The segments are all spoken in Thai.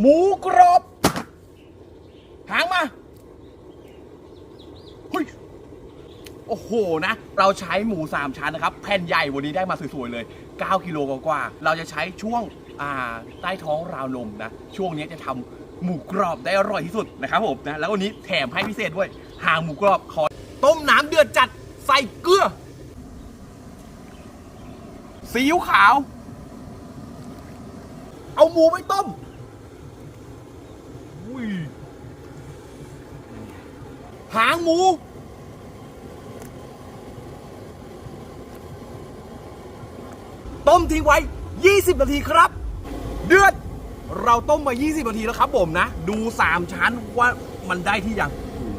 หมูกรอบหางมาเฮ้ยโอ้โหนะ เราใช้หมูสามชั้นนะครับ แผ่นใหญ่วันนี้ได้มาสวย ๆ เลย 9 กิโลกว่าๆเราจะใช้ช่วงใต้ท้องราวนมนะ ช่วงนี้จะทำหมูกรอบได้อร่อยที่สุดนะครับผมนะ แล้ววันนี้แถมให้พิเศษด้วย หางหมูกรอบขอต้มน้ำเดือดจัดใส่เกลือซีอิ๊วขาว เอาหมูไปต้ม อุ้ย หางหมู ต้มทิ้งไว้ 20 นาทีครับ เดือด เราต้มมา 20 นาทีแล้วครับผมนะ ดู 3 ชั้นว่ามันได้ที่ยัง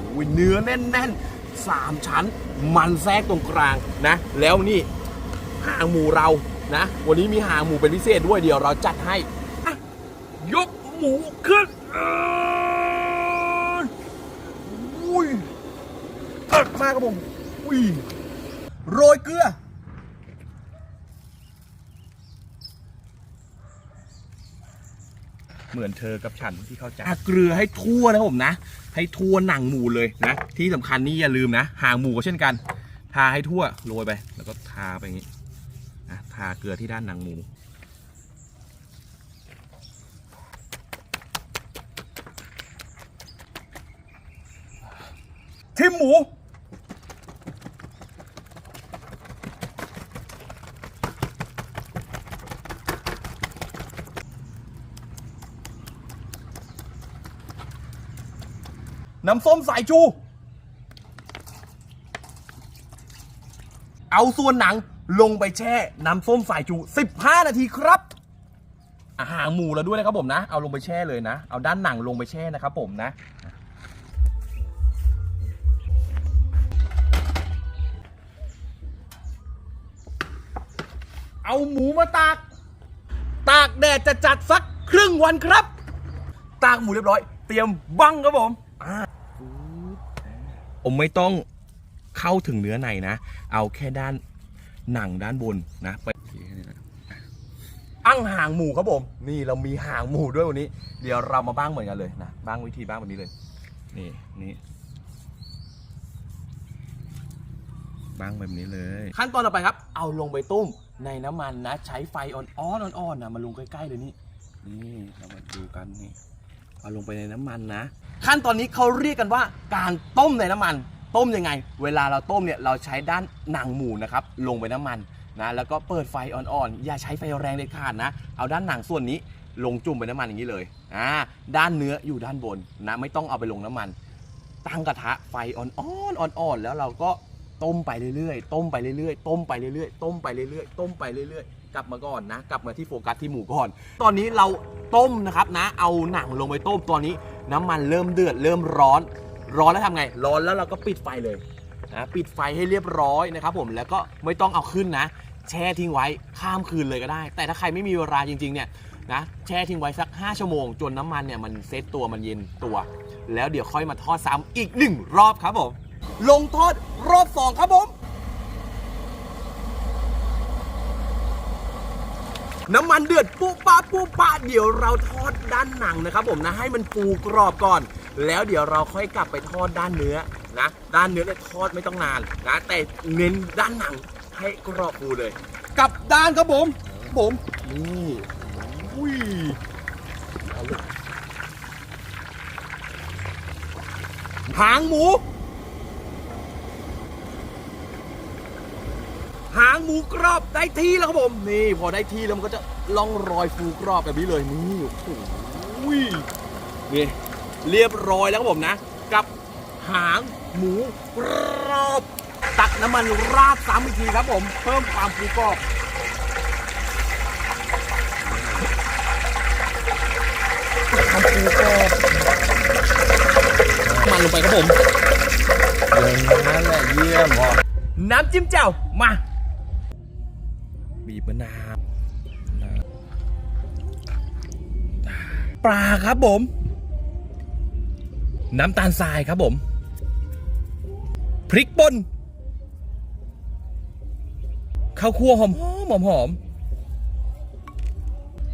โอ้ยเนื้อแน่นๆ 3 ชั้น มันแทรกตรงกลางนะ แล้วนี่หางหมูเรานะ วันนี้มีหางหมูเป็นพิเศษด้วยเดี๋ยวเราจัดให้ยกหมูขึ้นเอ้ยอุ้ยเอิดมากครับผมอุ้ยโรยเกลือเหมือนเธอกับฉันที่เข้าใจทาเกลือให้ทั่วนะครับผมนะ ให้ทั่วหนังหมูเลยนะ ที่สำคัญนี่อย่าลืมนะ หางหมูก็เช่นกัน ทาให้ทั่วโรยไป แล้วก็ทาไปอย่างนี้นะทาเกลือที่ด้านหนังหมู ทิมหมู น้ำส้มสายชู เอาส่วนหนังลงไปแช่น้ำส้มสายชู 15 นาทีครับอาหารหมูแล้วด้วยนะครับผมนะ เอาลงไปแช่เลยนะ เอาด้านหนังลงไปแช่นะครับผมนะ เอาหมูมาตาก ตากแดดจะจัดสักครึ่งวันครับ ตากหมูเรียบร้อย เตรียมบังครับผม อ่า ผมไม่ต้องเข้าถึงเนื้อในนะ เอาแค่ด้านหนังด้านบนนะไปอั้งหางหมูครับผม นี่เรามีหางหมูด้วยวันนี้ เดี๋ยวเรามาบ้างเหมือนกันเลยนะบ้างวิธีบ้างแบบนี้เลย นี่นี่บ้างแบบนี้เลย ขั้นตอนต่อไปครับ เอาลงไปตุ้มในน้ำมันนะ ใช้ไฟอ่อนๆอ่อนๆนะมาลงใกล้ๆเลยนี่นี่เรามาดูกันนี่ เอาลงไปในน้ำมันนะ ขั้นตอนนี้เขาเรียกกันว่าการต้มในน้ำมัน ต้มยังไง เวลาเราต้มเนี่ยเราใช้ด้านหนังหมูนะครับลงไปน้ำมันนะแล้วก็เปิดไฟอ่อนๆอย่าใช้ไฟแรงเด็ดขาดนะ เอาด้านหนังส่วนนี้ลงจุ่มไปน้ำมันอย่างนี้เลยอ่าด้านเนื้ออยู่ด้านบนนะไม่ต้องเอาไปลงน้ำมันตั้งกระทะไฟอ่อนๆอ่อนๆแล้วเราก็ต้มไปเรื่อยๆ ต้มไปเรื่อยๆ ต้มไปเรื่อยๆ ต้มไปเรื่อยๆ ต้มไปเรื่อยๆ กลับมาก่อนนะ กลับมาที่โฟกัสที่หมูก่อน ตอนนี้เรา ต้มนะครับนะ เอาหนังลงไปต้มตอนนี้ น้ำมันเริ่มเดือดเริ่มร้อน ร้อนแล้วทำไง ร้อนแล้วเราก็ปิดไฟเลยนะปิดไฟให้เรียบร้อยนะครับผมแล้วก็ไม่ต้องเอาขึ้นนะ แช่ทิ้งไว้ข้ามคืนเลยก็ได้ แต่ถ้าใครไม่มีเวลาจริงๆเนี่ยนะแช่ทิ้งไว้สัก 5 ชั่วโมง จนน้ำมันเนี่ยมันเซตตัวมันเย็นตัว แล้วเดี๋ยวค่อยมาทอดซ้ำอีกหนึ่งรอบครับผม ลงทอดรอบสองครับผม น้ำมันเดือดปุ๊บปะปุ๊บปะเดี๋ยวเราทอดด้านหนังนะครับ ผมนะให้มันฟูกรอบก่อน แล้วเดี๋ยวเราค่อยกลับไปทอดด้านเนื้อนะด้านเนื้อเนี่ยทอดไม่ต้องนานนะแต่เน้นด้านหนังให้กรอบฟูเลย กลับด้านครับผมผมนี่อุ้ยเอาเลยหางหมู หางหมูกรอบได้ที่แล้วครับผม นี่พอได้ที่แล้วมันก็จะล่องรอยฟูกรอบแบบนี้เลยนี่โอ้โหนี่เรียบร้อยแล้วครับผมนะ กับหางหมูกรอบ ตักน้ำมันราดซ้ำอีกทีครับผม เพิ่มความฟูกรอบความฟูกรอบมันลงไปครับผมอย่างนั้นแหละเยี่ยมพอน้ำจิ้มแจ่วมาบีบ มะนาวปลาครับผม น้ำตาลทรายครับผม พริกป่นข้าวคั่วหอมหอมหอมหอม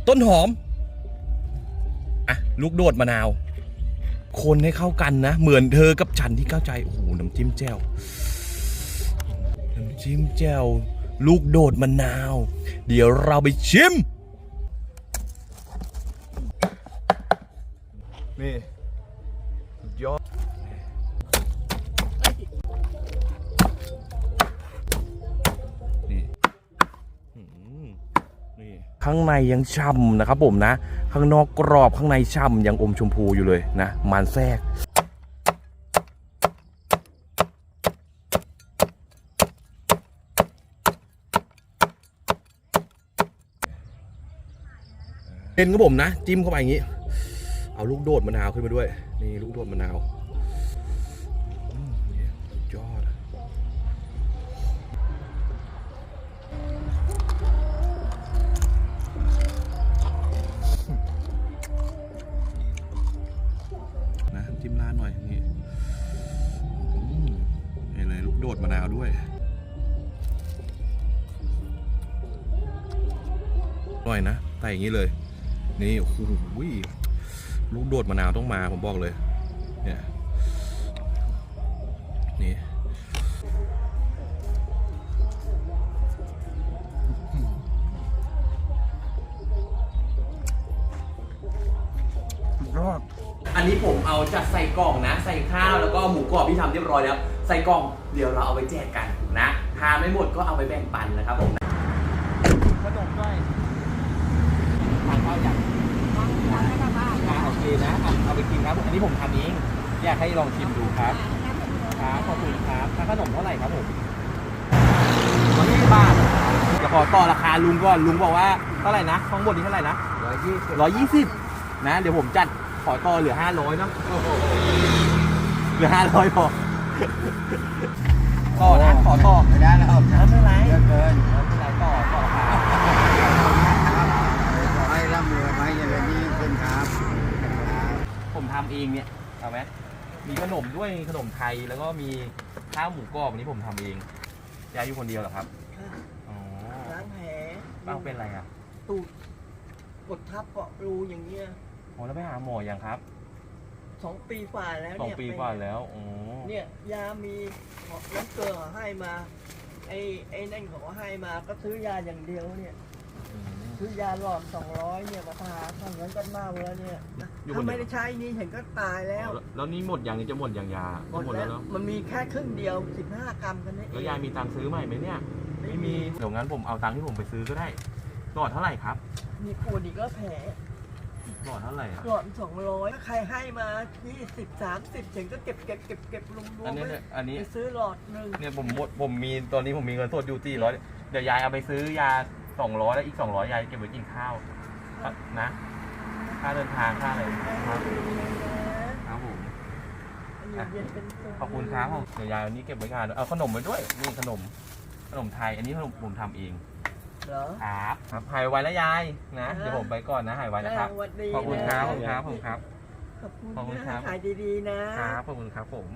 ต้นหอม อะ ลูกโดดมะนาว คนให้เข้ากันนะ เหมือนเธอกับฉันที่เข้าใจ โอ้โห น้ำจิ้มแจ่ว น้ำจิ้มแจ่ว ลูกโดดมะนาว เดี๋ยวเราไปชิม นี่ยอดนี่อืมนี่ข้างในยังช่ำนะครับผมนะ ข้างนอกกรอบข้างในช่ำยังอมชมพูอยู่เลยนะ มันแทรก เป็นครับผมนะ จิ้มเข้าไปอย่างนี้ เอาลูกโดดมะนาวขึ้นมาด้วย นี่ลูกโดดมะนาวยอดนะจิ้มร้านหน่อยนี่อืมนี่เลยลูกโดดมะนาวด้วยอร่อยนะใส่อย่างนี้เลย นี่โอ้โหลูกโดดมะนาวต้องมาผมบอกเลย เนี่ยนี่รอดอันนี้ผมเอาจากใส่กล่องนะ ใส่ข้าวแล้วก็หมูกรอบที่ทำเรียบร้อยแล้ว ใส่กล่องเดี๋ยวเราเอาไปแจกกันนะทานไม่หมดก็เอาไปแบ่งปันนะครับผม ขนมด้วยทานข้าวอย่างอ่าโอเคนะเอาเอาไปกิ นครับอันนี้ผมทำเองอยากให้ลองชิมดูครับครับขอบคุณครับค่าขนมเท่าไหร่ครับผมร้อยยี่สิบบาทเดี๋ยวขอต่อราคาลุงก่อนลุงบอกว่าเท่าไหร่นะทั้งหมดนี้เท่าไหร่นะร้อยยี่สิบร้อยยี่สิบนะเดี๋ยวผมจัดขอต่อเหลือห้าร้อยเนาะเหลือห้าร้อยพอต่อนะขอต่อไม่ได้แล้วครับไม่เป็นไรเยอะเกินไม่เป็นไรต่อต่อราคา ขอให้ร่ำรวยขอให้เจริญยิ่งขึ้นครับครับ ผม ทำเองเนี่ยเอาไหมมีขนมด้วยมีขนมไทยแล้วก็มีข้าวหมูกรอบอันนี้ผมทำเองยายอยู่คนเดียวเหรอครับอ๋อล้างแผลป้าเป็นอะไรอะตูดกดทับเกาะรูอย่างเงี้ยโอ้แล้วไปหาหมอยังครับสองปีฝ่าแล้วสองเนี่ยปีเป็นกว่าแล้วอ๋อเนี่ยยามีน้ำเกลือให้มา ไอ้ไอ้นั่นเขาก็ให้มาก็ซื้อยาอย่างเดียวเนี่ยอืม ซื้อยาหลอดสองร้อยเนี่ยมาทาทำเงินกันมากแล้วเนี่ยอยู่บนถ้าไม่ได้ใช้นี่ฉันก็ตายแล้ว แล้วแล้วนี่หมดยังนี่จะหมดยังยาหมดจะหมดแล้แล้ววเนอะมันมีแค่ครึ่งเดียวสิบห้ากรัมกันนี่แล้วยายมีตังค์ซื้อใหม่ไหมเนี่ย ไม่มี เดี๋ยวงั้นผมเอาตังค์ที่ผมไปซื้อก็ได้หลอดเท่าไหร่ครับมีปวดอีกก็แผลหลอดเท่าไหร่อะหลอดสองร้อยใครให้มายี่สิบสามสิบฉันก็เก็บเก็บเก็บเก็บรวมรวอัมนนี้ไว้เนี่ยอันนี้ ไปซื้อหลอดหนึ่งเนี่ยผมหมดผมมีตอนนี้ผมมีเงินสดอยู่สี่ร้อยเดี๋ยวยายเอาไปซื้อยา สองร้อยแล้วอีกสองร้อยยายเก็บไว้กินข้าวนะ ค่าเดินทางค่าอะไรครับครับผมอยู่เย็นเป็นสุขขอบคุณครับผมเดี๋ยวยายวันนี้เก็บไว้งานด้วยเอาขนมไว้ด้วยนี่ขนม ขนมไทย อันนี้ขนมผมทำเองเหรอครับครับหายไวแล้วยายนะเดี๋ยวผมไปก่อนนะหายไวนะครับสวัสดีขอบคุณครับขอบนะคุณครับขอบคุณครับขอบคุณขอบคุณนะครับขายดีๆนะครับขอบคุณครับผม